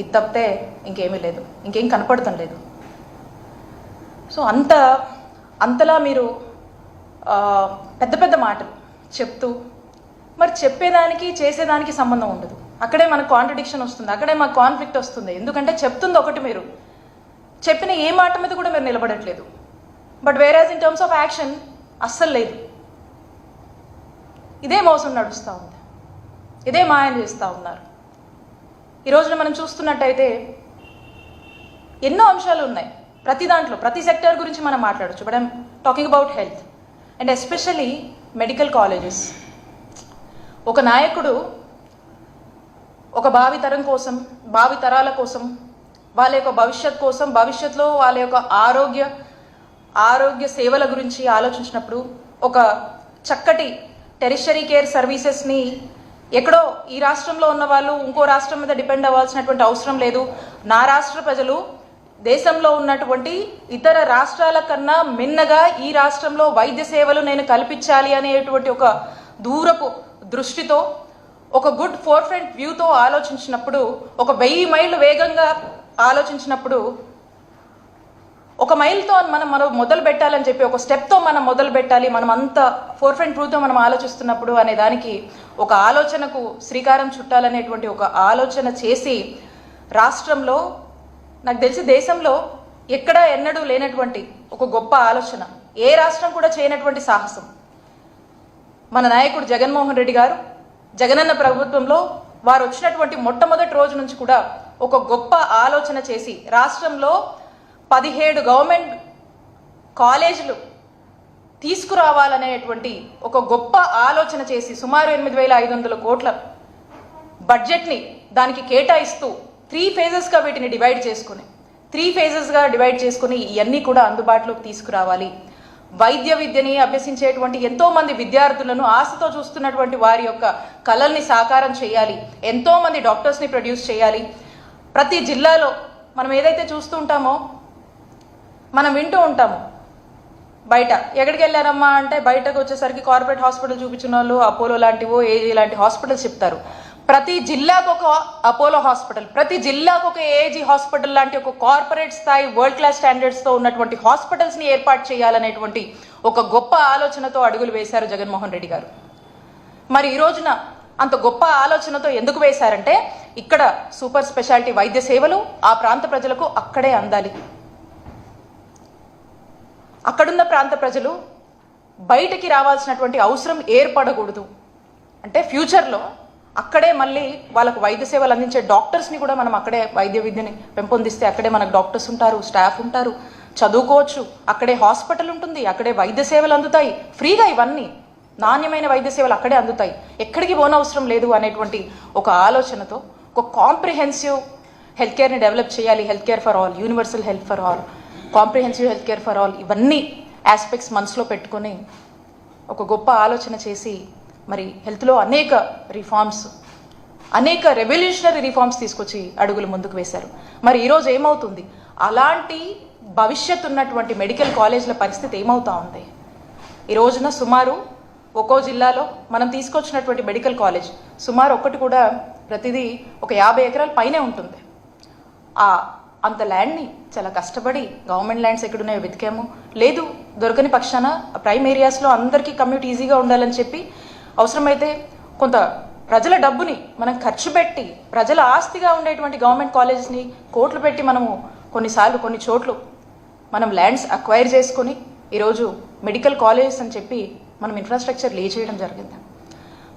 ఇది తప్పితే ఇంకేమీ లేదు ఇంకేం కనపడటం లేదు. సో అంత అంతలా మీరు పెద్ద పెద్ద మాటలు చెప్తూ మరి చెప్పేదానికి చేసేదానికి సంబంధం ఉండదు. అక్కడే మనకు కాంట్రడిక్షన్ వస్తుంది అక్కడే మాకు కాన్ఫ్లిక్ట్ వస్తుంది. ఎందుకంటే చెప్తుంది ఒకటి మీరు. చెప్పిన ఏ మాట మీద కూడా మీరు నిలబడట్లేదు. But వేరాజ్ in terms of action అస్సలు లేదు. ఇదే మోసం నడుస్తూ ఉంది. ఇదే మాయం చేస్తూ ఉన్నారు. ఈ రోజున మనం చూస్తున్నట్టయితే ఎన్నో అంశాలు ఉన్నాయి. ప్రతి దాంట్లో ప్రతి సెక్టర్ గురించి మనం మాట్లాడచ్చు. But I'm talking about health and especially medical colleges ఒక నాయకుడు ఒక భావి తరం కోసం భావి తరాల కోసం వాళ్ళ యొక్క భవిష్యత్ కోసం భవిష్యత్తులో వాళ్ళ యొక్క ఆరోగ్య ఆరోగ్య సేవల గురించి ఆలోచించినప్పుడు ఒక చక్కటి టెరిషరీ కేర్ సర్వీసెస్ని ఎక్కడో ఈ రాష్ట్రంలో ఉన్న వాళ్ళు ఇంకో రాష్ట్రం మీద డిపెండ్ అవ్వాల్సినటువంటి అవసరం లేదు. నా రాష్ట్ర ప్రజలు దేశంలో ఉన్నటువంటి ఇతర రాష్ట్రాల కన్నా మిన్నగా ఈ రాష్ట్రంలో వైద్య సేవలు నేను కల్పించాలి అనేటువంటి ఒక దూరపు దృష్టితో ఒక గుడ్ ఫోర్ ఫ్రంట్ వ్యూతో ఆలోచించినప్పుడు ఒక వెయ్యి మైళ్ళు వేగంగా ఆలోచించినప్పుడు ఒక మైల్తో మనం మనం మొదలు పెట్టాలని చెప్పి ఒక స్టెప్తో మనం మొదలు పెట్టాలి మనం అంత ఫోర్ ఫ్రంట్ ట్రూతో మనం ఆలోచిస్తున్నప్పుడు అనే దానికి ఒక ఆలోచనకు శ్రీకారం చుట్టాలనేటువంటి ఒక ఆలోచన చేసి రాష్ట్రంలో నాకు తెలిసి దేశంలో ఎక్కడా ఎన్నడూ లేనటువంటి ఒక గొప్ప ఆలోచన. ఏ రాష్ట్రం కూడా చేయనటువంటి సాహసం. మన నాయకుడు జగన్మోహన్ రెడ్డి గారు జగనన్న ప్రభుత్వంలో వారు వచ్చినటువంటి మొట్టమొదటి రోజు నుంచి కూడా ఒక గొప్ప ఆలోచన చేసి రాష్ట్రంలో పదిహేడు గవర్నమెంట్ కాలేజీలు తీసుకురావాలనేటువంటి ఒక గొప్ప ఆలోచన చేసి సుమారు ఎనిమిది వేల ఐదు వందల కోట్ల బడ్జెట్ని దానికి కేటాయిస్తూ త్రీ ఫేజెస్గా వీటిని డివైడ్ చేసుకుని త్రీ ఫేజెస్గా డివైడ్ చేసుకుని ఇవన్నీ కూడా అందుబాటులోకి తీసుకురావాలి. వైద్య విద్యని అభ్యసించేటువంటి ఎంతోమంది విద్యార్థులను ఆశతో చూస్తున్నటువంటి వారి యొక్క కళల్ని సాకారం చేయాలి. ఎంతోమంది డాక్టర్స్ని ప్రొడ్యూస్ చేయాలి. ప్రతి జిల్లాలో మనం ఏదైతే చూస్తూ ఉంటామో మనం వింటూ ఉంటాము. బయట. ఎక్కడికి వెళ్ళారమ్మా అంటే బయటకు వచ్చేసరికి కార్పొరేట్ హాస్పిటల్ చూపించిన వాళ్ళు అపోలో లాంటివో ఏజీ లాంటి హాస్పిటల్స్ చెప్తారు. ప్రతి జిల్లాకు ఒక అపోలో హాస్పిటల్ ప్రతి జిల్లాకు ఒక ఏజీ హాస్పిటల్ లాంటి ఒక కార్పొరేట్ స్థాయి వరల్డ్ క్లాస్ స్టాండర్డ్స్తో ఉన్నటువంటి హాస్పిటల్స్ని ఏర్పాటు చేయాలనేటువంటి ఒక గొప్ప ఆలోచనతో అడుగులు వేశారు జగన్మోహన్ రెడ్డి గారు. మరి ఈ రోజున అంత గొప్ప ఆలోచనతో ఎందుకు వేశారంటే ఇక్కడ సూపర్ స్పెషాలిటీ వైద్య సేవలు ఆ ప్రాంత ప్రజలకు అక్కడే అందాలి. అక్కడున్న ప్రాంత ప్రజలు బయటికి రావాల్సినటువంటి అవసరం ఏర్పడకూడదు. అంటే ఫ్యూచర్లో అక్కడే మళ్ళీ వాళ్ళకు వైద్య సేవలు అందించే డాక్టర్స్ని కూడా మనం అక్కడే వైద్య విద్యని పెంపొందిస్తే అక్కడే మనకు డాక్టర్స్ ఉంటారు స్టాఫ్ ఉంటారు చదువుకోవచ్చు. అక్కడే హాస్పిటల్ ఉంటుంది అక్కడే వైద్య సేవలు అందుతాయి. ఫ్రీగా ఇవన్నీ నాణ్యమైన వైద్య సేవలు అక్కడే అందుతాయి. ఎక్కడికి పోనవసరం లేదు అనేటువంటి ఒక ఆలోచనతో ఒక కాంప్రిహెన్సివ్ హెల్త్ కేర్ని డెవలప్ చేయాలి. Health care for all universal health for all comprehensive health care for all ఇవన్నీ ఆస్పెక్ట్స్ మనసులో పెట్టుకొని ఒక గొప్ప ఆలోచన చేసి మరి హెల్త్లో అనేక రిఫార్మ్స్ అనేక రెవల్యూషనరీ రిఫార్మ్స్ తీసుకొచ్చి అడుగులు ముందుకు వేశారు. మరి ఈరోజు ఏమవుతుంది? అలాంటి భవిష్యత్ ఉన్నటువంటి మెడికల్ కాలేజ్ల పరిస్థితి ఏమవుతా ఉంది? ఈ రోజున సుమారు ఒక్కో జిల్లాలో మనం తీసుకొచ్చినటువంటి మెడికల్ కాలేజ్ సుమారు ఒక్కటి కూడా ప్రతిదీ ఒక యాభై ఎకరాల పైనే ఉంటుంది. ఆ అంత ల్యాండ్ని చాలా కష్టపడి గవర్నమెంట్ ల్యాండ్స్ ఎక్కడున్నాయో వెతికాము. లేదు దొరకని పక్షాన ప్రైమ్ ఏరియాస్లో అందరికీ కమ్యూట్ ఈజీగా ఉండాలని చెప్పి అవసరమైతే కొంత ప్రజల డబ్బుని మనం ఖర్చు పెట్టి ప్రజల ఆస్తిగా ఉండేటువంటి గవర్నమెంట్ కాలేజెస్ని కోట్లు పెట్టి మనము కొన్నిసార్లు కొన్ని చోట్లు మనం ల్యాండ్స్ అక్వైర్ చేసుకొని ఈరోజు మెడికల్ కాలేజెస్ అని చెప్పి మనం ఇన్ఫ్రాస్ట్రక్చర్ లే చేయడం జరిగింది.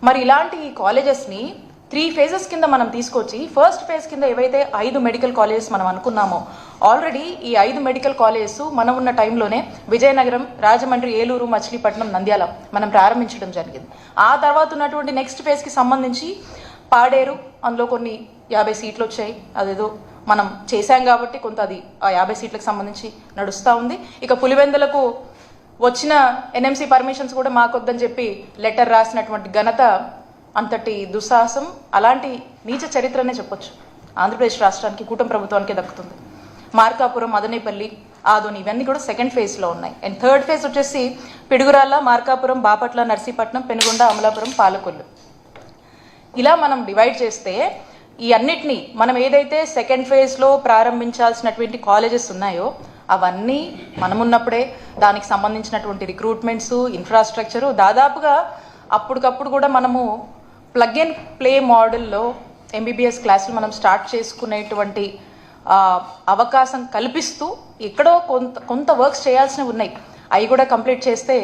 మరి ఇలాంటి ఈ కాలేజెస్ని త్రీ ఫేజెస్ కింద మనం తీసుకొచ్చి ఫస్ట్ ఫేజ్ కింద ఏవైతే ఐదు మెడికల్ కాలేజెస్ మనం అనుకున్నామో ఆల్రెడీ ఈ ఐదు మెడికల్ కాలేజెస్ మనం ఉన్న టైంలోనే విజయనగరం రాజమండ్రి ఏలూరు మచిలీపట్నం నంద్యాల మనం ప్రారంభించడం జరిగింది. ఆ తర్వాత ఉన్నటువంటి నెక్స్ట్ ఫేజ్కి సంబంధించి పాడేరు అందులో కొన్ని యాభై సీట్లు వచ్చాయి. అదేదో మనం చేశాం కాబట్టి కొంత అది ఆ యాభై సీట్లకు సంబంధించి నడుస్తూ ఉంది. ఇక పులివెందులకు వచ్చిన ఎన్ఎంసీ పర్మిషన్స్ కూడా మాకొద్దని చెప్పి లెటర్ రాసినటువంటి ఘనత అంతటి దుస్సాహసం అలాంటి నీచ చరిత్రనే చెప్పొచ్చు. ఆంధ్రప్రదేశ్ రాష్ట్రానికి కూటమి ప్రభుత్వానికి దక్కుతుంది. మార్కాపురం మదనేపల్లి ఆదోని ఇవన్నీ కూడా సెకండ్ ఫేజ్లో ఉన్నాయి. అండ్ థర్డ్ ఫేజ్ వచ్చేసి పిడుగురాళ్ళ మార్కాపురం బాపట్ల నర్సీపట్నం పెనుగొండ అమలాపురం పాలకొల్లు. ఇలా మనం డివైడ్ చేస్తే ఈ అన్నిటినీ మనం ఏదైతే సెకండ్ ఫేజ్లో ప్రారంభించాల్సినటువంటి కాలేజెస్ ఉన్నాయో అవన్నీ మనమున్నప్పుడే దానికి సంబంధించినటువంటి రిక్రూట్మెంట్స్ ఇన్ఫ్రాస్ట్రక్చరు దాదాపుగా అప్పటికప్పుడు కూడా మనము ప్లగ్ అండ్ ప్లే మోడల్లో ఎంబీబీఎస్ క్లాసులు మనం స్టార్ట్ చేసుకునేటువంటి అవకాశం కల్పిస్తూ ఎక్కడో కొంత కొంత వర్క్స్ చేయాల్సినవి ఉన్నాయి. అవి కూడా కంప్లీట్ చేస్తే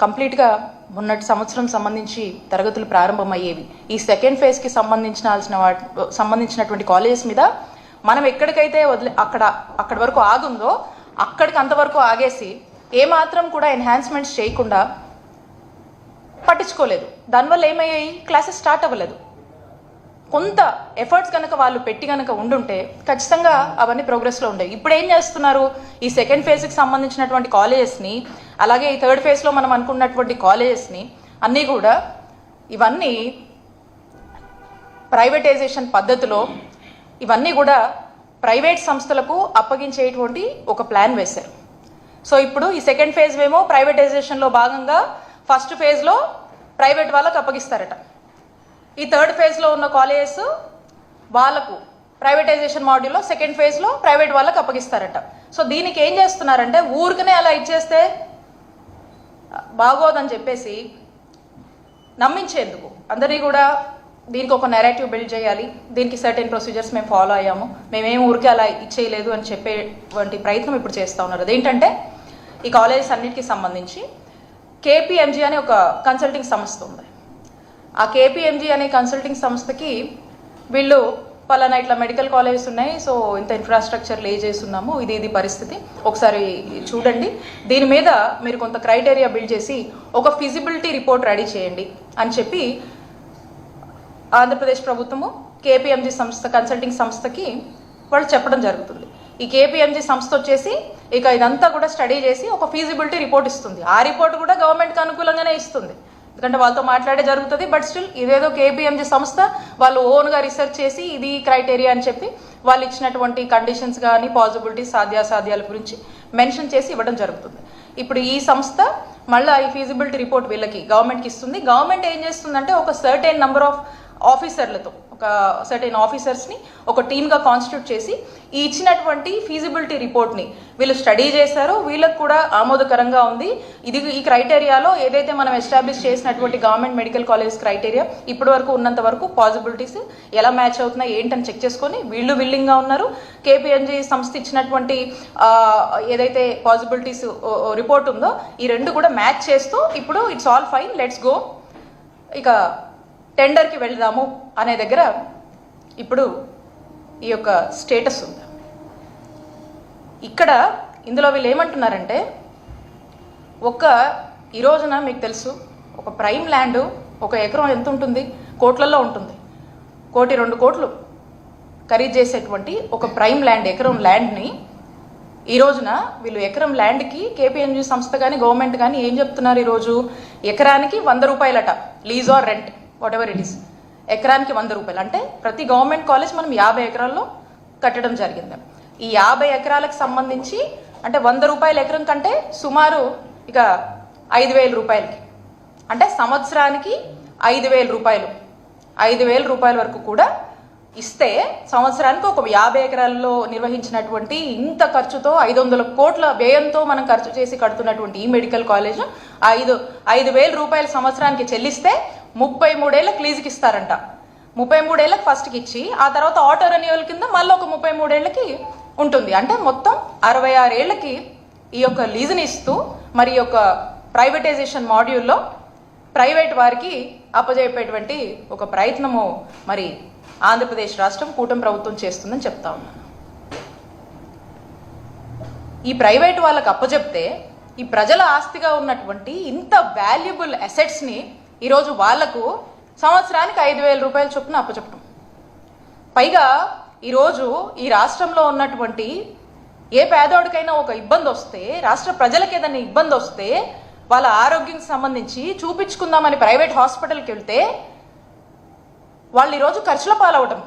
కంప్లీట్గా మొన్నటి సంవత్సరం సంబంధించి తరగతులు ప్రారంభమయ్యేవి. ఈ సెకండ్ ఫేజ్కి సంబంధించాల్సిన వాటి సంబంధించినటువంటి కాలేజెస్ మీద మనం ఎక్కడికైతే వదిలే అక్కడ అక్కడి వరకు ఆగుందో అక్కడికి అంతవరకు ఆగేసి ఏమాత్రం కూడా ఎన్హాన్స్మెంట్స్ చేయకుండా పట్టించుకోలేదు. దానివల్ల ఏమయ్యాయి? క్లాసెస్ స్టార్ట్ అవ్వలేదు. కొంత ఎఫర్ట్స్ కనుక వాళ్ళు పెట్టి కనుక ఉండుంటే ఖచ్చితంగా అవన్నీ ప్రోగ్రెస్లో ఉండేవి. ఇప్పుడు ఏం చేస్తున్నారు? ఈ సెకండ్ ఫేజ్కి సంబంధించినటువంటి కాలేజెస్ని అలాగే ఈ థర్డ్ ఫేజ్లో మనం అనుకున్నటువంటి కాలేజెస్ని అన్నీ కూడా ఇవన్నీ ప్రైవేటైజేషన్ పద్ధతిలో ఇవన్నీ కూడా ప్రైవేట్ సంస్థలకు అప్పగించేటువంటి ఒక ప్లాన్ వేశారు. సో ఇప్పుడు ఈ సెకండ్ ఫేజ్ ఏమో ప్రైవేటైజేషన్లో భాగంగా ఫస్ట్ ఫేజ్లో ప్రైవేట్ వాళ్ళకు అప్పగిస్తారట. ఈ థర్డ్ ఫేజ్లో ఉన్న కాలేజెస్ వాళ్ళకు ప్రైవేటైజేషన్ మాడ్యూల్లో సెకండ్ ఫేజ్లో ప్రైవేట్ వాళ్ళకి అప్పగిస్తారట. సో దీనికి ఏం చేస్తున్నారంటే ఊరికనే అలా ఇచ్చేస్తే బాగోదని చెప్పేసి నమ్మించేందుకు. అందరినీ కూడా దీనికి ఒక నెరేటివ్ బిల్డ్ చేయాలి. దీనికి సర్టెన్ ప్రొసీజర్స్ మేము ఫాలో అయ్యాము. మేమేం ఊరికే అలా ఇచ్చేయలేదు అని చెప్పేటువంటి ప్రయత్నం ఇప్పుడు చేస్తూ ఉన్నారు. అదేంటంటే ఈ కాలేజెస్ అన్నిటికీ సంబంధించి కేపీఎంజీ అనే ఒక కన్సల్టింగ్ సంస్థ ఉంది. ఆ కేపీఎంజీ అనే కన్సల్టింగ్ సంస్థకి వీళ్ళు పలానా ఇట్లా మెడికల్ కాలేజెస్ ఉన్నాయి సో ఇంత ఇన్ఫ్రాస్ట్రక్చర్ లే చేస్తున్నాము ఇది ఇది పరిస్థితి. ఒకసారి చూడండి. దీని మీద మీరు కొంత క్రైటీరియా బిల్డ్ చేసి ఒక ఫిజిబిలిటీ రిపోర్ట్ రెడీ చేయండి అని చెప్పి ఆంధ్రప్రదేశ్ ప్రభుత్వము కేపీఎంజీ సంస్థ కన్సల్టింగ్ సంస్థకి వాళ్ళు చెప్పడం జరుగుతుంది. ఈ కేపీఎంజీ సంస్థ వచ్చేసి ఇక ఇదంతా కూడా స్టడీ చేసి ఒక ఫీజిబిలిటీ రిపోర్ట్ ఇస్తుంది. ఆ రిపోర్ట్ కూడా గవర్నమెంట్కి అనుకూలంగానే ఇస్తుంది. ఎందుకంటే వాళ్ళతో మాట్లాడే జరుగుతుంది బట్ స్టిల్ ఇదేదో కేపీఎంజీ సంస్థ వాళ్ళు ఓన్గా రీసెర్చ్ చేసి ఇది క్రైటీరియా అని చెప్పి వాళ్ళు ఇచ్చినటువంటి కండిషన్స్ కానీ పాసిబిలిటీస్ సాధ్యాసాధ్యాల గురించి మెన్షన్ చేసి ఇవ్వడం జరుగుతుంది. ఇప్పుడు ఈ సంస్థ మళ్ళీ ఈ ఫీజిబిలిటీ రిపోర్ట్ వీళ్ళకి గవర్నమెంట్కి ఇస్తుంది. గవర్నమెంట్ ఏం చేస్తుందంటే ఒక సర్టెన్ నెంబర్ ఆఫ్ ఆఫీసర్లతో ఒక సర్టెన్ ఆఫీసర్స్ని ఒక టీమ్గా కాన్స్టిట్యూట్ చేసి ఈ ఇచ్చినటువంటి ఫీజిబిలిటీ రిపోర్ట్ని వీళ్ళు స్టడీ చేశారు. వీళ్ళకు కూడా ఆమోదకరంగా ఉంది. ఇది ఈ క్రైటీరియాలో ఏదైతే మనం ఎస్టాబ్లిష్ చేసినటువంటి గవర్నమెంట్ మెడికల్ కాలేజ్ క్రైటీరియా ఇప్పటి వరకు ఉన్నంత వరకు పాసిబిలిటీస్ ఎలా మ్యాచ్ అవుతున్నాయి ఏంటని చెక్ చేసుకొని వీళ్ళు విల్లింగ్గా ఉన్నారు. కేపీఎంజీ సంస్థ ఇచ్చినటువంటి ఏదైతే పాసిబిలిటీస్ రిపోర్ట్ ఉందో ఈ రెండు కూడా మ్యాచ్ చేస్తూ ఇప్పుడు it's all fine let's go ఇక టెండర్కి వెళ్దాము అనే దగ్గర ఇప్పుడు ఈ యొక్క స్టేటస్ ఉంది. ఇక్కడ ఇందులో వీళ్ళు ఏమంటున్నారంటే ఒక ఈ రోజున మీకు తెలుసు ఒక ప్రైమ్ ల్యాండ్ ఒక ఎకరం ఎంత ఉంటుంది? కోట్లలో ఉంటుంది. కోటి రెండు కోట్లు ఖరీదు చేసేటువంటి ఒక ప్రైమ్ ల్యాండ్ ఎకరం ల్యాండ్ని ఈ రోజున వీళ్ళు ఎకరం ల్యాండ్కి కేపీఎంజీ సంస్థ కానీ గవర్నమెంట్ కానీ ఏం చెప్తున్నారు ఈరోజు? ఎకరానికి వంద రూపాయలట lease or rent. What ever it is ఎకరానికి వంద రూపాయలు. అంటే ప్రతి గవర్నమెంట్ కాలేజ్ మనం యాభై ఎకరాల్లో కట్టడం జరిగింది. ఈ యాభై ఎకరాలకు సంబంధించి అంటే వంద రూపాయల ఎకరం కంటే సుమారు ఇక ఐదు వేల రూపాయలకి. అంటే సంవత్సరానికి ఐదు వేల రూపాయలు. ఐదు వేల రూపాయల వరకు కూడా ఇస్తే సంవత్సరానికి ఒక యాభై ఎకరాల్లో నిర్వహించినటువంటి ఇంత ఖర్చుతో ఐదు వందల కోట్ల వ్యయంతో మనం ఖర్చు చేసి కడుతున్నటువంటి ఈ మెడికల్ కాలేజ్ ఐదు ఐదు వేల రూపాయల సంవత్సరానికి చెల్లిస్తే ముప్పై మూడేళ్ళకి లీజుకి ఇస్తారంట ముప్పై మూడేళ్ళకి ఫస్ట్కి ఇచ్చి ఆ తర్వాత ఆటో రెన్యువల్ కింద మళ్ళీ ఒక ముప్పై మూడేళ్ళకి ఉంటుంది. అంటే మొత్తం అరవై ఆరేళ్ళకి ఈ యొక్క లీజుని ఇస్తూ మరి యొక్క ప్రైవేటైజేషన్ మాడ్యూల్లో ప్రైవేట్ వారికి అప్పజెప్పేటువంటి ఒక ప్రయత్నము మరి ఆంధ్రప్రదేశ్ రాష్ట్రం కూటమి ప్రభుత్వం చేస్తుందని చెప్తా ఉన్నాను ఈ ప్రైవేట్ వాళ్ళకి అప్పజెప్తే ఈ ప్రజల ఆస్తిగా ఉన్నటువంటి ఇంత వాల్యుబుల్ అసెట్స్ని ఈరోజు వాళ్ళకు సంవత్సరానికి ఐదు వేల రూపాయల చొప్పున అప్పచెప్పడం పైగా ఈరోజు ఈ రాష్ట్రంలో ఉన్నటువంటి ఏ పేదోడికైనా ఒక ఇబ్బంది వస్తే రాష్ట్ర ప్రజలకు ఏదైనా ఇబ్బంది వస్తే వాళ్ళ ఆరోగ్యం సంబంధించి చూపించుకుందామని ప్రైవేట్ హాస్పిటల్కి వెళ్తే వాళ్ళు ఈరోజు ఖర్చుల పాలవటం.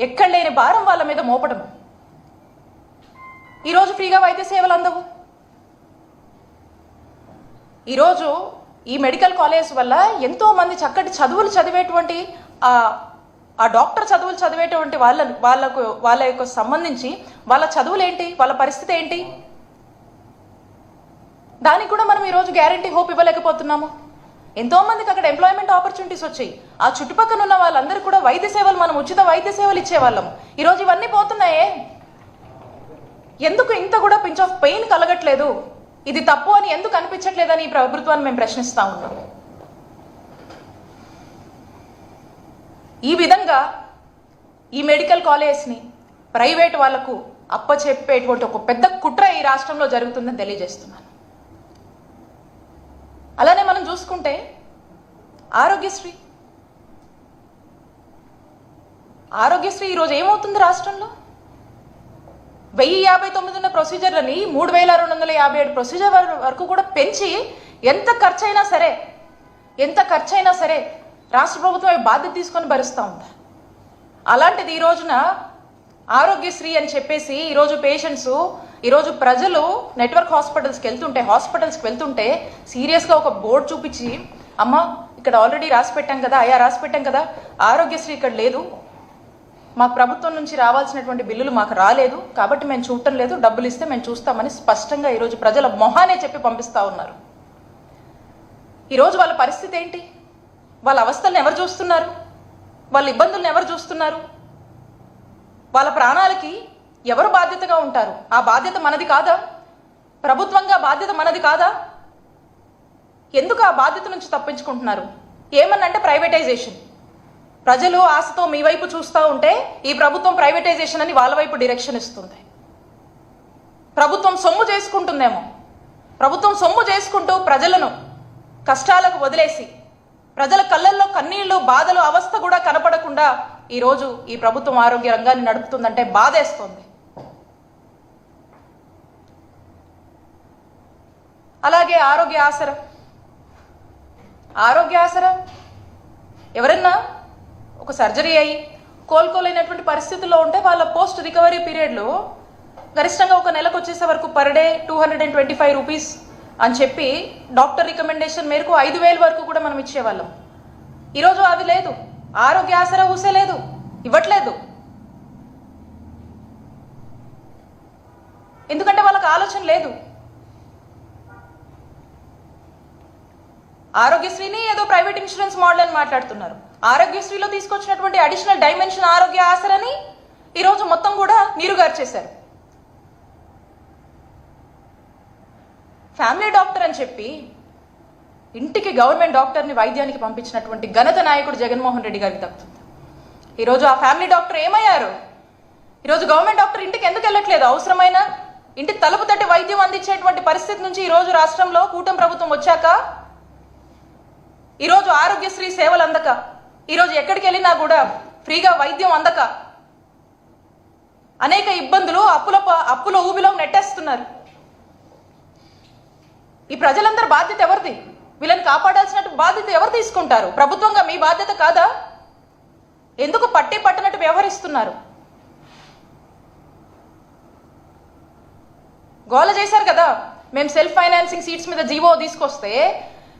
ఎక్కడ లేని భారం వాళ్ళ మీద మోపడం ఈరోజు ఫ్రీగా వైద్య సేవలు అందవు. ఈరోజు ఈ మెడికల్ కాలేజ్ వల్ల ఎంతో మంది చక్కటి చదువులు చదివేటువంటి ఆ డాక్టర్ చదువులు చదివేటువంటి వాళ్ళ వాళ్ళకు వాళ్ళ యొక్క సంబంధించి వాళ్ళ చదువులు ఏంటి వాళ్ళ పరిస్థితి ఏంటి? దానికి కూడా మనం ఈరోజు గ్యారంటీ హోప్ ఇవ్వలేకపోతున్నాము. ఎంతో మందికి అక్కడ ఎంప్లాయ్మెంట్ ఆపర్చునిటీస్ వచ్చాయి. ఆ చుట్టుపక్కల ఉన్న వాళ్ళందరూ కూడా వైద్య సేవలు మనం ఉచిత వైద్య సేవలు ఇచ్చేవాళ్ళం. ఈరోజు ఇవన్నీ పోతున్నాయే. ఎందుకు ఇంత కూడా పించ్ ఆఫ్ పెయిన్ కలగట్లేదు? ఇది తప్పు అని ఎందుకు అనిపించట్లేదని ఈ ప్రభుత్వాన్ని మేము ప్రశ్నిస్తా ఉన్నాం. ఈ విధంగా ఈ మెడికల్ కాలేజ్ని ప్రైవేట్ వాళ్ళకు అప్పచెప్పేటువంటి ఒక పెద్ద కుట్ర ఈ రాష్ట్రంలో జరుగుతుందని తెలియజేస్తున్నాను. అలానే మనం చూసుకుంటే ఆరోగ్యశ్రీ. ఆరోగ్యశ్రీ ఈరోజు ఏమవుతుంది రాష్ట్రంలో? వెయ్యి యాభై తొమ్మిది ఉన్న ప్రొసీజర్లని మూడు వేల రెండు వందల యాభై ఏడు ప్రొసీజర్ వరకు కూడా పెంచి ఎంత ఖర్చైనా సరే ఎంత ఖర్చైనా సరే రాష్ట్ర ప్రభుత్వం బాధ్యత తీసుకొని భరిస్తూ ఉంది? అలాంటిది ఈ రోజున ఆరోగ్యశ్రీ అని చెప్పేసి ఈరోజు పేషెంట్స్ ఈరోజు ప్రజలు నెట్వర్క్ హాస్పిటల్స్కి వెళ్తుంటే హాస్పిటల్స్కి వెళ్తుంటే సీరియస్గా ఒక బోర్డు చూపించి అమ్మ ఇక్కడ ఆల్రెడీ రాసి పెట్టాం కదా అయా రాసి పెట్టాం కదా ఆరోగ్యశ్రీ ఇక్కడ లేదు మాకు ప్రభుత్వం నుంచి రావాల్సినటువంటి బిల్లులు మాకు రాలేదు కాబట్టి మేము చూడటం లేదు డబ్బులు ఇస్తే మేము చూస్తామని స్పష్టంగా ఈరోజు ప్రజల మొహానే చెప్పి పంపిస్తా ఉన్నారు. ఈరోజు వాళ్ళ పరిస్థితి ఏంటి? వాళ్ళ అవస్థలను ఎవరు చూస్తున్నారు? వాళ్ళ ఇబ్బందులను ఎవరు చూస్తున్నారు? వాళ్ళ ప్రాణాలకి ఎవరు బాధ్యతగా ఉంటారు? ఆ బాధ్యత మనది కాదా? ప్రభుత్వంగా బాధ్యత మనది కాదా? ఎందుకు ఆ బాధ్యత నుంచి తప్పించుకుంటున్నారు? ఏమన్నంటే ప్రైవేటైజేషన్. ప్రజలు ఆశతో మీ వైపు చూస్తూ ఉంటే ఈ ప్రభుత్వం ప్రైవేటైజేషన్ అని వాళ్ళ వైపు డైరెక్షన్ ఇస్తుంది. ప్రభుత్వం సొమ్ము చేసుకుంటుందేమో. ప్రభుత్వం సొమ్ము చేసుకుంటూ ప్రజలను కష్టాలకు వదిలేసి ప్రజల కళ్ళల్లో కన్నీళ్ళు బాధలు అవస్థ కూడా కనపడకుండా ఈరోజు ఈ ప్రభుత్వం ఆరోగ్య రంగాన్ని నడుపుతుందంటే బాధేస్తోంది. అలాగే ఆరోగ్య ఆసర. ఆరోగ్య ఆసర. ఎవరన్నా ఒక సర్జరీ అయ్యి కోలుకోలేనటువంటి పరిస్థితుల్లో ఉంటే వాళ్ళ పోస్ట్ రికవరీ పీరియడ్లో గరిష్టంగా ఒక నెలకు వచ్చేసే వరకు per day two hundred and twenty five rupees అని చెప్పి డాక్టర్ రికమెండేషన్ మేరకు ఐదు వేల వరకు కూడా మనం ఇచ్చేవాళ్ళం. ఈరోజు అది లేదు. ఆరోగ్య ఆసరా ఊసే లేదు. ఇవ్వట్లేదు. ఎందుకంటే వాళ్ళకి ఆలోచన లేదు. ఆరోగ్యశ్రీని ఏదో ప్రైవేట్ ఇన్సూరెన్స్ మోడల్ అని మాట్లాడుతున్నారు. ఆరోగ్యశ్రీలో తీసుకొచ్చినటువంటి అడిషనల్ డైమెన్షన్ ఆరోగ్య ఆసరని ఈరోజు మొత్తం కూడా నీరుగార్చేశారు. ఫ్యామిలీ డాక్టర్ అని చెప్పి ఇంటికి గవర్నమెంట్ డాక్టర్ని వైద్యానికి పంపించినటువంటి ఘనత నాయకుడు జగన్మోహన్ రెడ్డి గారికి దక్కుతుంది ఈరోజు ఆ ఫ్యామిలీ డాక్టర్ ఏమయ్యారు? ఈరోజు గవర్నమెంట్ డాక్టర్ ఇంటికి ఎందుకు వెళ్ళట్లేదు? అవసరమైన ఇంటి తలుపు తట్టి వైద్యం అందించేటువంటి పరిస్థితి నుంచి ఈరోజు రాష్ట్రంలో కూటమి ప్రభుత్వం వచ్చాక ఈరోజు ఆరోగ్యశ్రీ సేవలు అందక ఈరోజు ఎక్కడికి వెళ్ళినా కూడా ఫ్రీగా వైద్యం అందక. అనేక ఇబ్బందులు అప్పుల అప్పుల ఊబిలో నెట్టేస్తున్నారు. ఈ ప్రజలందరి బాధ్యత ఎవరిది? వీళ్ళని కాపాడాల్సిన బాధ్యత ఎవరు తీసుకుంటారు? ప్రభుత్వంగా మీ బాధ్యత కాదా? ఎందుకు పట్టి పట్టినట్టు వ్యవహరిస్తున్నారు? గోల చేశారు కదా. మేము సెల్ఫ్ ఫైనాన్సింగ్ సీట్స్ మీద జీవో తీసుకొస్తే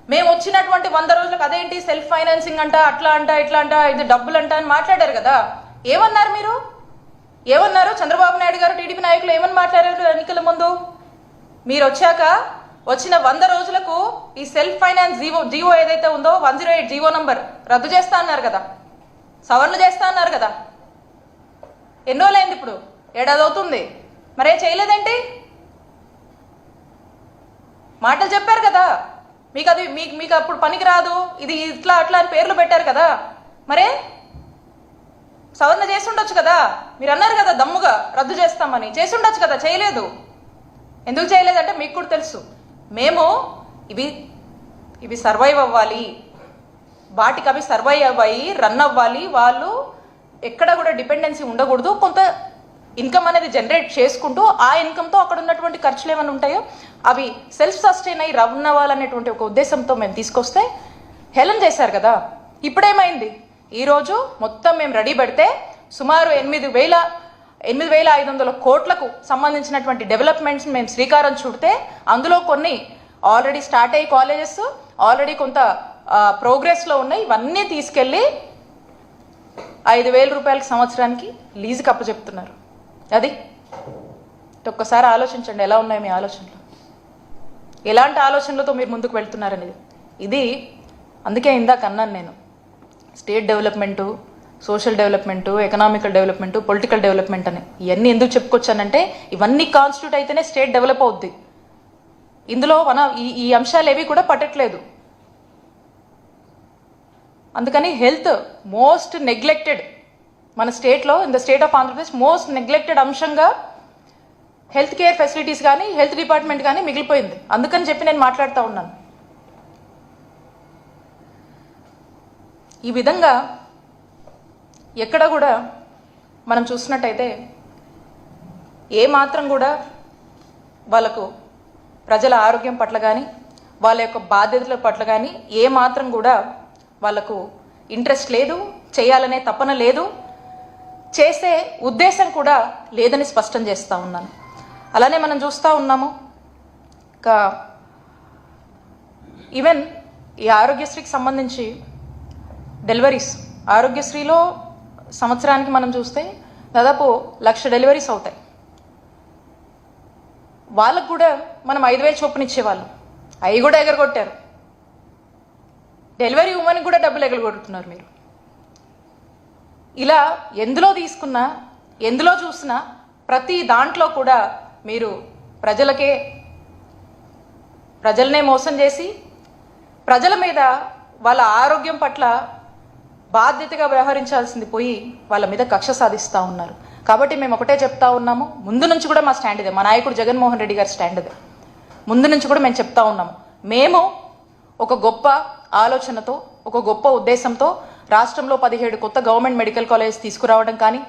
మేము వచ్చినటువంటి వంద రోజులకు అదేంటి? సెల్ఫ్ ఫైనాన్సింగ్ అంట అట్లా అంట ఇట్లా అంట ఇది డబ్బులు అంట అని మాట్లాడారు కదా. ఏమన్నారు మీరు? ఏమన్నారు? చంద్రబాబు నాయుడు గారు టీడీపీ నాయకులు ఏమని మాట్లాడారు ఎన్నికల ముందు? మీరు వచ్చాక వచ్చిన వంద రోజులకు ఈ సెల్ఫ్ ఫైనాన్స్ జీవో జీవో ఏదైతే ఉందో one zero eight GO number రద్దు చేస్తా అన్నారు కదా. సవరణ చేస్తా అన్నారు కదా. ఎన్నో లేంది ఇప్పుడు. ఏడాది అవుతుంది. మరే చేయలేదేంటి? మాటలు చెప్పారు కదా. మీకు అది మీకు మీకు అప్పుడు పనికిరాదు. ఇది ఇట్లా అట్లా అని పేర్లు పెట్టారు కదా. మరే? సవరణ చేసి కదా. మీరు అన్నారు కదా దమ్ముగా రద్దు చేస్తామని. చేసి కదా చేయలేదు. ఎందుకు చేయలేదంటే మీకు కూడా తెలుసు. మేము ఇవి ఇవి సర్వైవ్ అవ్వాలి. వాటికి అవి సర్వైవ్ అవ్వాలి రన్ అవ్వాలి. వాళ్ళు ఎక్కడ కూడా డిపెండెన్సీ ఉండకూడదు. కొంత ఇన్కమ్ అనేది జనరేట్ చేసుకుంటూ ఆ ఇన్కమ్తో అక్కడ ఉన్నటువంటి ఖర్చులు ఏమైనా ఉంటాయో అవి సెల్ఫ్ సస్టైన్ అయ్యి రన్ అవ్వాలనేటువంటి ఒక ఉద్దేశంతో మేము తీసుకొస్తే హెలన్ చేశారు కదా. ఇప్పుడేమైంది? ఈరోజు మొత్తం మేము రెడీ పెడితే సుమారు ఎనిమిది వేల ఎనిమిది వేల ఐదు వందల కోట్లకు సంబంధించినటువంటి డెవలప్మెంట్స్ మేము శ్రీకారం చుడితే అందులో కొన్ని ఆల్రెడీ స్టార్ట్ అయ్యి కాలేజెస్ ఆల్రెడీ కొంత ప్రోగ్రెస్లో ఉన్నాయి. ఇవన్నీ తీసుకెళ్ళి ఐదు వేల రూపాయలకి సంవత్సరానికి లీజుకి అప్పచెప్తున్నారు. అది? ఒక్కసారి ఆలోచించండి ఎలా ఉన్నాయి మీ ఆలోచనలు? ఎలాంటి ఆలోచనలతో మీరు ముందుకు వెళ్తున్నారనేది. ఇది అందుకే ఇందాక అన్నాను నేను. State development social development economical development political development అని. ఇవన్నీ ఎందుకు చెప్పుకొచ్చానంటే ఇవన్నీ కాన్స్టిట్యూట్ అయితేనే స్టేట్ డెవలప్ అవుద్ది. ఇందులో మన ఈ ఈ అంశాలు ఏవి కూడా పట్టట్లేదు. అందుకని హెల్త్ మోస్ట్ నెగ్లెక్టెడ్. మన స్టేట్లో in the state of Andhra Pradesh most neglected అంశంగా హెల్త్ కేర్ ఫెసిలిటీస్ కానీ హెల్త్ డిపార్ట్మెంట్ కానీ మిగిలిపోయింది. అందుకని చెప్పి నేను మాట్లాడుతూ ఉన్నాను. ఈ విధంగా ఎక్కడ కూడా మనం చూసినట్టయితే ఏ మాత్రం కూడా వాళ్ళకు ప్రజల ఆరోగ్యం పట్ల కానీ వాళ్ళ యొక్క బాధ్యతల పట్ల కానీ ఏ మాత్రం కూడా వాళ్ళకు ఇంట్రెస్ట్ లేదు చేయాలనే తపన లేదు చేసే ఉద్దేశం కూడా లేదని స్పష్టం చేస్తూ ఉన్నాను. అలానే మనం చూస్తూ ఉన్నాము. ఇంకా ఈవెన్ ఈ ఆరోగ్యశ్రీకి సంబంధించి డెలివరీస్ ఆరోగ్యశ్రీలో సంవత్సరానికి మనం చూస్తే దాదాపు లక్ష డెలివరీస్ అవుతాయి. వాళ్ళకు కూడా మనం ఐదు వేలు చొప్పున ఇచ్చేవాళ్ళం. అవి కూడా ఎగరగొట్టారు. డెలివరీ ఉమెన్కి కూడా డబ్బులు ఎగరగొడుతున్నారు మీరు. ఇలా ఎందులో తీసుకున్నా ఎందులో చూసినా ప్రతి దాంట్లో కూడా మీరు ప్రజలకే ప్రజలనే మోసం చేసి ప్రజల మీద వాళ్ళ ఆరోగ్యం పట్ల బాధ్యతగా వ్యవహరించాల్సింది పోయి వాళ్ళ మీద కక్ష సాధిస్తూ ఉన్నారు. కాబట్టి మేము ఒకటే చెప్తా ఉన్నాము ముందు నుంచి కూడా మా స్టాండ్ ఇదే. మా నాయకుడు జగన్మోహన్ రెడ్డి గారి స్టాండ్ ఇదే. ముందు నుంచి కూడా మేము చెప్తా ఉన్నాము. మేము ఒక గొప్ప ఆలోచనతో ఒక గొప్ప ఉద్దేశంతో రాష్ట్రంలో పదిహేడు కొత్త గవర్నమెంట్ మెడికల్ కాలేజ్ తీసుకురావడం కానీ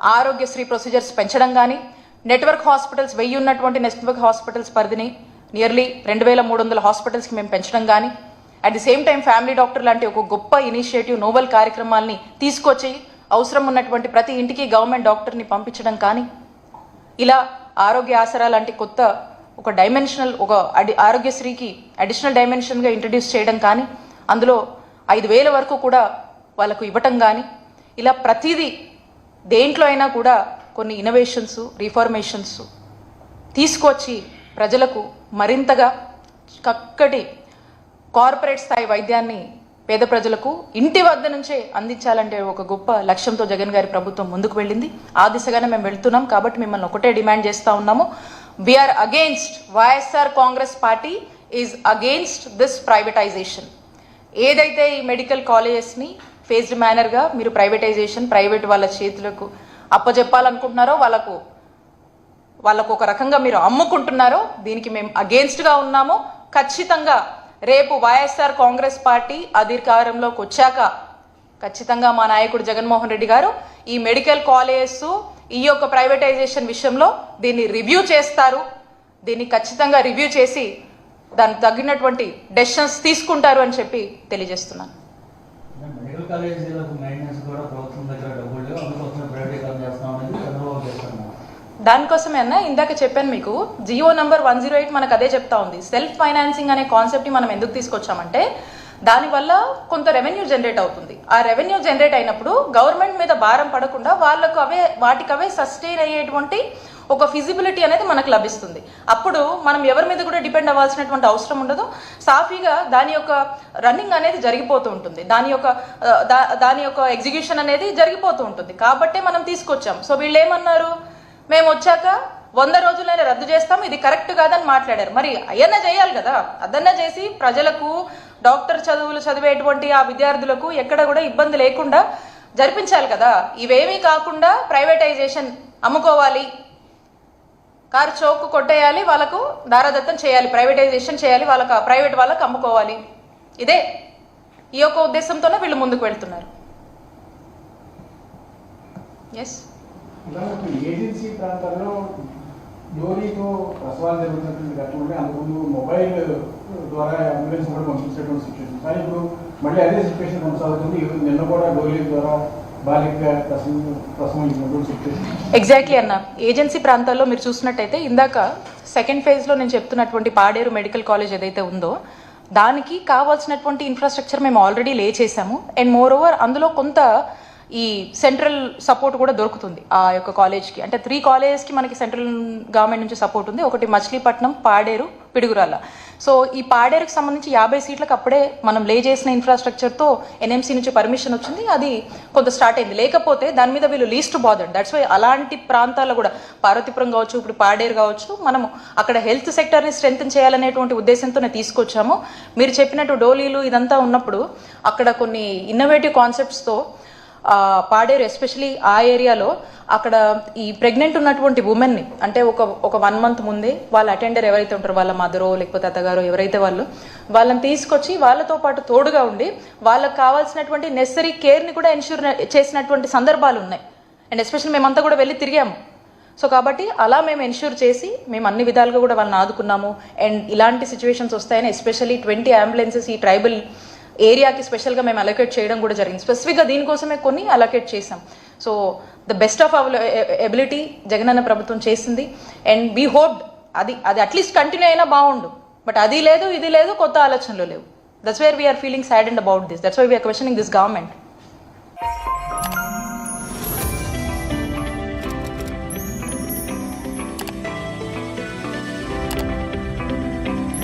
ఆరోగ్యశ్రీ ప్రొసీజర్స్ పెంచడం కానీ నెట్వర్క్ హాస్పిటల్స్ వెయ్యి ఉన్నటువంటి నెట్వర్క్ హాస్పిటల్స్ పరిధిని నియర్లీ రెండు వేల మూడు వందల హాస్పిటల్స్కి మేము పెంచడం కానీ at the same time family doctor లాంటి ఒక గొప్ప ఇనిషియేటివ్ నోవెల్ కార్యక్రమాల్ని తీసుకొచ్చి అవసరం ఉన్నటువంటి ప్రతి ఇంటికి గవర్నమెంట్ డాక్టర్ని పంపించడం కానీ ఇలా ఆరోగ్య ఆసరా లాంటి కొత్త ఒక డైమెన్షనల్ ఒక అడి ఆరోగ్యశ్రీకి అడిషనల్ డైమెన్షన్గా ఇంట్రడ్యూస్ చేయడం కానీ అందులో ఐదు వేల వరకు కూడా వాళ్ళకు ఇవ్వటం కానీ ఇలా ప్రతిదీ దేంట్లో అయినా కూడా కొన్ని ఇన్నోవేషన్స్ రిఫార్మేషన్స్ తీసుకొచ్చి ప్రజలకు మరింతగా చక్కటి కార్పొరేట్ స్థాయి వైద్యాన్ని పేద ప్రజలకు ఇంటి వద్ద నుంచే అందించాలంటే ఒక గొప్ప లక్ష్యంతో జగన్ గారి ప్రభుత్వం ముందుకు వెళ్ళింది. ఆ దిశగానే మేము వెళ్తున్నాం కాబట్టి మిమ్మల్ని ఒకటే డిమాండ్ చేస్తూ ఉన్నాము. We're against YSR Congress party is against this privatisation ఏదైతే ఈ మెడికల్ కాలేజెస్ని ఫేజ్డ్ మేనర్గా మీరు ప్రైవేటైజేషన్ ప్రైవేట్ వాళ్ళ చేతులకు అప్పచెప్పాలనుకుంటున్నారో వాళ్ళకు వాళ్ళకు ఒక రకంగా మీరు అమ్ముకుంటున్నారో దీనికి మేము అగేన్స్ట్గా ఉన్నాము. ఖచ్చితంగా రేపు వైఎస్ఆర్ కాంగ్రెస్ పార్టీ అధికారంలోకి వచ్చాక ఖచ్చితంగా మా నాయకుడు జగన్మోహన్ రెడ్డి గారు ఈ మెడికల్ కాలేజెస్ ఈ యొక్క ప్రైవేటైజేషన్ విషయంలో దీన్ని రివ్యూ చేస్తారు. దీన్ని ఖచ్చితంగా రివ్యూ చేసి దానికి తగినటువంటి డెసిషన్స్ తీసుకుంటారు అని చెప్పి తెలియజేస్తున్నాను మెడికల్ కాలేజీలకు మెయింటెనెన్స్ కూడా ప్రభుత్వం దగ్గర డబ్బులు లేవు అందుకోసం ప్రైవేటీకరణ చేస్తాం అనేది చంద్రబాబు చేస్తున్నారు దానికోసమే అన్న ఇందాక చెప్పాను మీకు GO number one zero eight మనకు అదే చెప్తా ఉంది. సెల్ఫ్ ఫైనాన్సింగ్ అనే కాన్సెప్ట్ని మనం ఎందుకు తీసుకొచ్చామంటే దానివల్ల కొంత రెవెన్యూ జనరేట్ అవుతుంది. ఆ రెవెన్యూ జనరేట్ అయినప్పుడు గవర్నమెంట్ మీద భారం పడకుండా వాళ్ళకు అవే వాటికి అవే సస్టైన్ అయ్యేటువంటి ఒక ఫిజిబిలిటీ అనేది మనకు లభిస్తుంది. అప్పుడు మనం ఎవరి మీద కూడా డిపెండ్ అవ్వాల్సినటువంటి అవసరం ఉండదు. సాఫీగా దాని యొక్క రన్నింగ్ అనేది జరిగిపోతూ ఉంటుంది. దాని యొక్క దా- దాని యొక్క ఎగ్జిక్యూషన్ అనేది జరిగిపోతూ ఉంటుంది. కాబట్టే మనం తీసుకొచ్చాం. సో వీళ్ళు ఏమన్నారు మేము వచ్చాక వంద రోజులైనా రద్దు చేస్తాం ఇది కరెక్ట్ కాదని మాట్లాడారు. మరి అయ్యన్న చేయాలి కదా? అదన్న చేసి ప్రజలకు డాక్టర్ చదువులు చదివేటువంటి ఆ విద్యార్థులకు ఎక్కడ కూడా ఇబ్బంది లేకుండా జరిపించాలి కదా? ఇవేమీ కాకుండా ప్రైవేటైజేషన్ అమ్ముకోవాలి. కారు చౌక్ కొట్టేయాలి వాళ్ళకు దారాదత్తం చేయాలి. ప్రైవేటైజేషన్ చేయాలి వాళ్ళకు ప్రైవేట్ వాళ్ళకు అమ్ముకోవాలి. ఇదే. ఈ యొక్క ఉద్దేశంతోనే వీళ్ళు ముందుకు వెళ్తున్నారు. ఎస్ ప్రాంతాల్లో డోరీతో ప్రసవాలు జరుగుతున్నటువంటి ఘటనలు అందుకు మొబైల్ ద్వారా అంబులెన్స్ కూడా పంపించేటువంటి సిచ్యువేషన్ కానీ ఇప్పుడు మళ్ళీ అదే సిచ్యువేషన్ కొనసాగుతుంది. నిన్న కూడా డోరీ ద్వారా ఎగ్జాక్ట్లీ అన్న. ఏజెన్సీ ప్రాంతాల్లో మీరు చూసినట్టయితే ఇందాక సెకండ్ ఫేజ్లో నేను చెప్తున్నటువంటి పాడేరు మెడికల్ కాలేజ్ ఏదైతే ఉందో దానికి కావాల్సినటువంటి ఇన్ఫ్రాస్ట్రక్చర్ మేము ఆల్రెడీ లే చేసాము అండ్ మోర్ ఓవర్ అందులో కొంత ఈ సెంట్రల్ సపోర్ట్ కూడా దొరుకుతుంది ఆ యొక్క కాలేజ్కి. అంటే త్రీ కాలేజెస్కి మనకి సెంట్రల్ గవర్నమెంట్ నుంచి సపోర్ట్ ఉంది. ఒకటి మచిలీపట్నం పాడేరు పిడుగురాల సో ఈ పాడేరుకి సంబంధించి యాభై సీట్లకు అప్పుడే మనం లే చేసిన ఇన్ఫ్రాస్ట్రక్చర్తో ఎన్ఎంసీ నుంచి పర్మిషన్ వచ్చింది. అది కొంత స్టార్ట్ అయింది. లేకపోతే దాని మీద వీళ్ళు లీస్ట్ బాదర్డ్ దట్స్ వై అలాంటి ప్రాంతాల్లో కూడా పార్వతీపురం కావచ్చు ఇప్పుడు పాడేరు కావచ్చు మనము అక్కడ హెల్త్ సెక్టర్ని స్ట్రెంగ్తన్ చేయాలనేటువంటి ఉద్దేశంతోనే తీసుకొచ్చాము. మీరు చెప్పినట్టు డోలీలు ఇదంతా ఉన్నప్పుడు అక్కడ కొన్ని ఇన్నోవేటివ్ కాన్సెప్ట్స్తో పాడేరు ఎస్పెషలీ ఆ ఏరియాలో అక్కడ ఈ ప్రెగ్నెంట్ ఉన్నటువంటి ఉమెన్ని అంటే ఒక ఒక వన్ మంత్ ముందే వాళ్ళ అటెండర్ ఎవరైతే ఉంటారో వాళ్ళ మదరో లేకపోతే అత్తగారో ఎవరైతే వాళ్ళు వాళ్ళని తీసుకొచ్చి వాళ్ళతో పాటు తోడుగా ఉండి వాళ్ళకి కావాల్సినటువంటి నెసరీ కేర్ని కూడా ఎన్ష్యూర్ చేసినటువంటి సందర్భాలు ఉన్నాయి. అండ్ ఎస్పెషల్లీ మేమంతా కూడా వెళ్ళి తిరిగాము. సో కాబట్టి అలా మేము ఎన్ష్యూర్ చేసి మేము అన్ని విధాలుగా కూడా వాళ్ళని ఆదుకున్నాము. అండ్ ఇలాంటి సిచ్యువేషన్స్ వస్తాయని ఎస్పెషల్లీ ట్వంటీ అంబులెన్సెస్ ఈ ట్రైబల్ ఏరియాకి స్పెషల్గా మేము అలొకేట్ చేయడం కూడా జరిగింది. స్పెసిఫిక్గా దీనికోసమే కొన్ని అలొకేట్ చేసాం so the best of our ability Jagananna ప్రభుత్వం చేసింది. అండ్ వీ హోప్ అది అది అట్లీస్ట్ కంటిన్యూ అయినా బాగుండు. బట్ అది లేదు ఇది లేదు కొత్త ఆలోచనలు లేవు. That's where we're feeling sad and about this that's why we're questioning this government